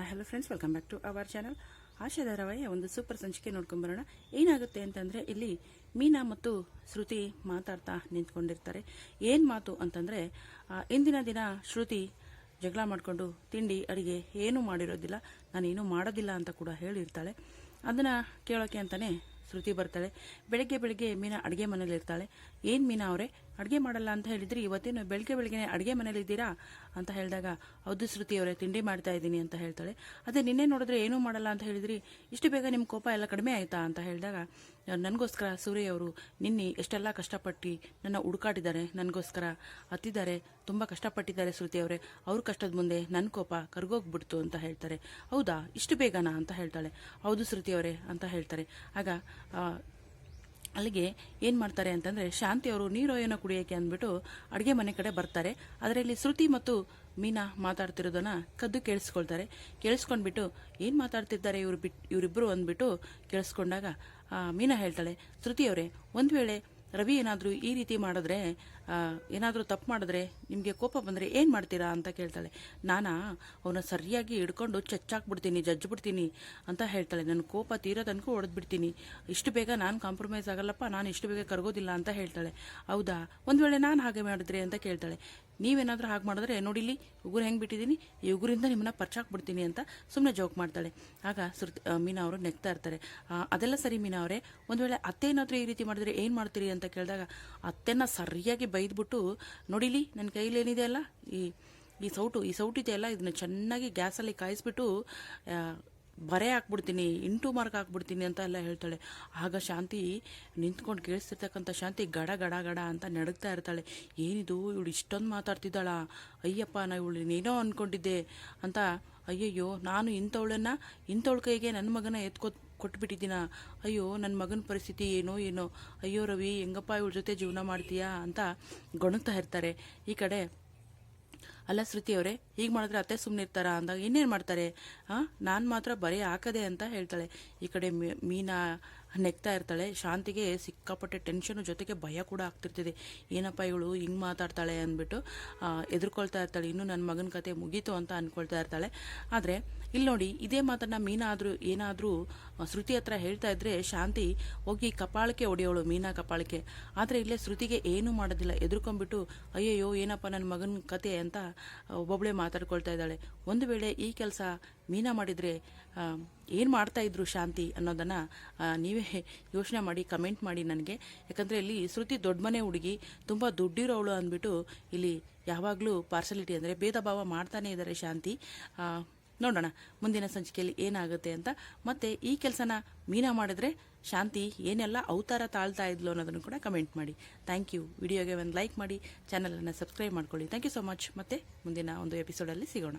Hello friends welcome back to our channel Asha ಧಾರಾವಾಹಿಯ ಒಂದು super ಸಂಚಿಕೆ ನೋಡ್ಕೊಂಬರೋಣ ಏನಾಗುತ್ತೆ ಅಂತಂದರೆ, ಇಲ್ಲಿ ಮೀನಾ ಮತ್ತು ಶ್ರುತಿ ಮಾತಾಡ್ತಾ ನಿಂತ್ಕೊಂಡಿರ್ತಾರೆ. ಏನು ಮಾತು ಅಂತಂದರೆ ಇಂದಿನ ದಿನ ಶ್ರುತಿ ಜಗಳ ಮಾಡಿಕೊಂಡು ತಿಂಡಿ, ಅಡುಗೆ ಏನೂ ಮಾಡಿರೋದಿಲ್ಲ. ನಾನೇನು ಮಾಡೋದಿಲ್ಲ ಅಂತ ಕೂಡ ಹೇಳಿರ್ತಾಳೆ. ಅದನ್ನು ಕೇಳೋಕ್ಕೆ ಅಂತಲೇ ಶ್ರುತಿ ಬರ್ತಾಳೆ. ಬೆಳಗ್ಗೆ ಬೆಳಗ್ಗೆ ಮೀನಾ ಅಡುಗೆ ಮನೇಲಿ ಇರ್ತಾಳೆ. ಏನು ಮೀನಾ ಅವರೇ? ಅಡುಗೆ ಮಾಡಲ್ಲ ಅಂತ ಹೇಳಿದ್ರಿ, ಇವತ್ತೇನು ಬೆಳಗ್ಗೆ ಬೆಳಗ್ಗೆ ಅಡುಗೆ ಮನೇಲಿದ್ದೀರಾ ಅಂತ ಹೇಳಿದಾಗ, ಹೌದು ಶ್ರುತಿ ಅವರೇ, ತಿಂಡಿ ಮಾಡ್ತಾ ಇದ್ದೀನಿ ಅಂತ ಹೇಳ್ತಾಳೆ. ಅದೇ ನಿನ್ನೆ ನೋಡಿದ್ರೆ ಏನೂ ಮಾಡಲ್ಲ ಅಂತ ಹೇಳಿದ್ರಿ, ಇಷ್ಟು ಬೇಗ ನಿಮ್ಮ ಕೋಪ ಎಲ್ಲ ಕಡಿಮೆ ಆಯಿತಾ ಅಂತ ಹೇಳಿದಾಗ ನನಗೋಸ್ಕರ ಸೂರ್ಯ ಅವರು ನಿನ್ನೆ ಎಷ್ಟೆಲ್ಲ ಕಷ್ಟಪಟ್ಟು ನನ್ನ ಹುಡುಕಾಟಿದ್ದಾರೆ, ನನಗೋಸ್ಕರ ಹತ್ತಿದ್ದಾರೆ, ತುಂಬ ಕಷ್ಟಪಟ್ಟಿದ್ದಾರೆ ಶ್ರುತಿ ಅವರೇ. ಅವ್ರ ಕಷ್ಟದ ಮುಂದೆ ನನ್ನ ಕೋಪ ಕರ್ಗೋಗ್ಬಿಡ್ತು ಅಂತ ಹೇಳ್ತಾರೆ. ಹೌದಾ? ಇಷ್ಟು ಬೇಗನಾ? ಅಂತ ಹೇಳ್ತಾಳೆ. ಹೌದು ಶ್ರುತಿ ಅವರೇ, ಅಂತ ಹೇಳ್ತಾರೆ. ಆಗ ಅಲ್ಲಿಗೆ ಏನು ಮಾಡ್ತಾರೆ ಅಂತಂದರೆ, ಶಾಂತಿ ಅವರು ನೀರು ಏನೋ ಕುಡಿಯೋಕ್ಕೆ ಅಂದ್ಬಿಟ್ಟು ಅಡುಗೆ ಮನೆ ಕಡೆ ಬರ್ತಾರೆ. ಅದರಲ್ಲಿ ಶ್ರುತಿ ಮತ್ತು ಮೀನಾ ಮಾತಾಡ್ತಿರೋದನ್ನು ಕದ್ದು ಕೇಳಿಸ್ಕೊಳ್ತಾರೆ. ಕೇಳಿಸ್ಕೊಂಡ್ಬಿಟ್ಟು, ಏನು ಮಾತಾಡ್ತಿದ್ದಾರೆ ಇವರು ಬಿಟ್ ಇವರಿಬ್ಬರು ಅಂದ್ಬಿಟ್ಟು ಕೇಳಿಸ್ಕೊಂಡಾಗ ಮೀನಾ ಹೇಳ್ತಾಳೆ ಶ್ರುತಿಯವರೇ ಒಂದು ವೇಳೆ ರವಿ ಏನಾದರೂ ಈ ರೀತಿ ಮಾಡಿದ್ರೆ ಏನಾದರೂ ತಪ್ಪು ಮಾಡಿದ್ರೆ ನಿಮಗೆ ಕೋಪ ಬಂದರೆ ಏನು ಮಾಡ್ತೀರಾ ಅಂತ ಕೇಳ್ತಾಳೆ. ನಾನಾ, ಅವನ ಸರಿಯಾಗಿ ಹಿಡ್ಕೊಂಡು ಚಚ್ಚಾಕ್ಬಿಡ್ತೀನಿ, ಜಜ್ಜಿಬಿಡ್ತೀನಿ ಅಂತ ಹೇಳ್ತಾಳೆ. ನನ್ನ ಕೋಪ ತೀರೋ ತನಕ ಹೊಡೆದ್ಬಿಡ್ತೀನಿ ಇಷ್ಟು ಬೇಗ ನಾನು ಕಾಂಪ್ರಮೈಸ್ ಆಗಲ್ಲಪ್ಪ, ನಾನು ಇಷ್ಟು ಬೇಗ ಕರಗೋದಿಲ್ಲ ಅಂತ ಹೇಳ್ತಾಳೆ. ಹೌದಾ? ಒಂದು ವೇಳೆ ನಾನು ಹಾಗೆ ಮಾಡಿದ್ರೆ ಅಂತ ಕೇಳ್ತಾಳೆ. ನೀವೇನಾದರೂ ಹಾಗೆ ಮಾಡಿದ್ರೆ ನೋಡಿಲಿ ಉಗುರು ಹೆಂಗೆ ಬಿಟ್ಟಿದ್ದೀನಿ, ಈ ಉಗುರಿಂದ ನಿಮ್ಮನ್ನ ಪರ್ಚಾಕ್ಬಿಡ್ತೀನಿ ಅಂತ ಸುಮ್ಮನೆ ಜೋಕ್ ಮಾಡ್ತಾಳೆ. ಆಗ ಸುರ್ತಿ ಮೀನಾ ಅವರು ನೆಗ್ತಾ ಇರ್ತಾರೆ. ಅದೆಲ್ಲ ಸರಿ ಮೀನಾ ಅವರೇ, ಒಂದು ವೇಳೆ ಅತ್ತೆ ಏನಾದರೂ ಈ ರೀತಿ ಮಾಡಿದ್ರೆ ಏನು ಮಾಡ್ತೀರಿ ಅಂತ ಕೇಳಿದಾಗ ಅತ್ತೆನ ಸರಿಯಾಗಿ ಬೈದ್ಬಿಟ್ಟು, ನೋಡಿಲಿ ನನ್ನ ಕೈಲಿ ಏನಿದೆ ಅಲ್ಲ? ಈ ಈ ಸೌಟು, ಈ ಸೌಟಿದೆ ಅಲ್ಲ? ಇದನ್ನ ಚೆನ್ನಾಗಿ ಗ್ಯಾಸಲ್ಲಿ ಕಾಯಿಸ್ಬಿಟ್ಟು ಬರೆ ಹಾಕ್ಬಿಡ್ತೀನಿ, ಇಂಟು ಮಾರ್ಕ್ ಹಾಕ್ಬಿಡ್ತೀನಿ ಅಂತ ಎಲ್ಲ ಹೇಳ್ತಾಳೆ. ಆಗ ಶಾಂತಿ ನಿಂತ್ಕೊಂಡು ಕೇಳಿಸ್ತಿರ್ತಕ್ಕಂಥ ಶಾಂತಿ ಗಡ ಗಡ ಗಡ ಅಂತ ನಡುಗ್ತಾ ಇರ್ತಾಳೆ. ಏನಿದು, ಇವಳು ಇಷ್ಟೊಂದು ಮಾತಾಡ್ತಿದ್ದಾಳ? ಅಯ್ಯಪ್ಪ, ನಾ ಇವಳು ಏನೇನೋ ಅಂದ್ಕೊಂಡಿದ್ದೆ ಅಂತ ಅಯ್ಯಯ್ಯೋ, ನಾನು ಇಂಥವಳನ್ನ, ಇಂಥವಳ ಕೈಗೆ ನನ್ನ ಮಗನ ಎತ್ಕೊ ಕೊಟ್ಬಿಟ್ಟಿದ್ದೀನ? ಅಯ್ಯೋ ನನ್ನ ಮಗನ ಪರಿಸ್ಥಿತಿ ಏನೋ ಏನೋ. ಅಯ್ಯೋ ರವಿ, ಹೆಂಗಪ್ಪ ಇವಳ ಜೊತೆ ಜೀವನ ಮಾಡ್ತೀಯಾ ಅಂತ ಗೊಣಗ್ತಾ ಇರ್ತಾರೆ. ಈ ಕಡೆ, ಅಲ್ಲ ಶ್ರುತಿ ಅವರೇ, ಹೀಗೆ ಮಾಡಿದ್ರೆ ಅತ್ತೆ ಸುಮ್ಮನೆ ಇರ್ತಾರ ಅಂದಾಗ ಇನ್ನೇನು ಮಾಡ್ತಾರೆ? ಹಾಂ ನಾನು ಮಾತ್ರ ಬರೀ ಹಾಕದೆ ಅಂತ ಹೇಳ್ತಾಳೆ. ಈ ಕಡೆ ಮೀನಾ ನೆಗ್ತಾ ಇರ್ತಾಳೆ. ಶಾಂತಿಗೆ ಸಿಕ್ಕಾಪಟ್ಟೆ ಟೆನ್ಷನು ಜೊತೆಗೆ ಭಯ ಕೂಡ ಆಗ್ತಿರ್ತಿದೆ. ಏನಪ್ಪ ಇವಳು ಹಿಂಗೆ ಮಾತಾಡ್ತಾಳೆ ಅಂದ್ಬಿಟ್ಟು ಎದುರ್ಕೊಳ್ತಾ ಇರ್ತಾಳೆ. ಇನ್ನೂ ನನ್ನ ಮಗನ ಕತೆ ಮುಗೀತು ಅಂತ ಅಂದ್ಕೊಳ್ತಾ ಇರ್ತಾಳೆ. ಆದರೆ ಇಲ್ಲಿ ನೋಡಿ, ಇದೇ ಮಾತನ್ನು ಮೀನಾ ಆದರೂ, ಏನಾದರೂ ಶ್ರುತಿ ಹತ್ರ ಹೇಳ್ತಾ ಇದ್ರೆ ಶಾಂತಿ ಹೋಗಿ ಕಪಾಳಕ್ಕೆ ಹೊಡೆಯೋಳು, ಮೀನಾ ಕಪಾಳಕ್ಕೆ. ಆದರೆ ಇಲ್ಲೇ ಶ್ರುತಿಗೆ ಏನೂ ಮಾಡೋದಿಲ್ಲ. ಎದುರ್ಕೊಂಡ್ಬಿಟ್ಟು, ಅಯ್ಯಯ್ಯೋ, ಏನಪ್ಪ ನನ್ನ ಮಗನ ಕತೆ ಅಂತ ಒಬ್ಬೊಬ್ಬಳೆ ಮಾತಾಡ್ಕೊಳ್ತಾ ಇದ್ದಾಳೆ. ಒಂದು ವೇಳೆ ಈ ಕೆಲಸ ಮೀನಾ ಮಾಡಿದರೆ ಏನು ಮಾಡ್ತಾ ಇದ್ರು ಶಾಂತಿ ಅನ್ನೋದನ್ನು ನೀವೇ ಯೋಚನೆ ಮಾಡಿ ಕಮೆಂಟ್ ಮಾಡಿ ನನಗೆ. ಯಾಕಂದರೆ ಇಲ್ಲಿ ಶ್ರುತಿ ದೊಡ್ಡ ಮನೆ ಹುಡುಗಿ, ತುಂಬ ದುಡ್ಡಿರೋವಳು ಅಂದ್ಬಿಟ್ಟು ಇಲ್ಲಿ ಯಾವಾಗಲೂ ಪಾರ್ಸಲಿಟಿ ಅಂದರೆ ಭೇದ ಭಾವ ಮಾಡ್ತಾನೆ ಇದ್ದಾರೆ ಶಾಂತಿ. ನೋಡೋಣ, ಮುಂದಿನ ಸಂಚಿಕೆಯಲ್ಲಿ ಏನಾಗುತ್ತೆ ಅಂತ. ಮತ್ತೆ ಈ ಕೆಲಸನ ಮೀನಾ ಮಾಡಿದ್ರೆ ಶಾಂತಿ ಏನೆಲ್ಲ ಅವತಾರ ತಾಳ್ತಾ ಇದ್ಲು ಅನ್ನೋದನ್ನು ಕೂಡ ಕಮೆಂಟ್ ಮಾಡಿ. ಥ್ಯಾಂಕ್ ಯು ವಿಡಿಯೋಗೆ ಒಂದು ಲೈಕ್ ಮಾಡಿ ಚಾನಲನ್ನು ಸಬ್ಸ್ಕ್ರೈಬ್ ಮಾಡ್ಕೊಳ್ಳಿ. ಥ್ಯಾಂಕ್ ಯು ಸೊ ಮಚ್ ಮತ್ತೆ ಮುಂದಿನ ಒಂದು ಎಪಿಸೋಡಲ್ಲಿ ಸಿಗೋಣ.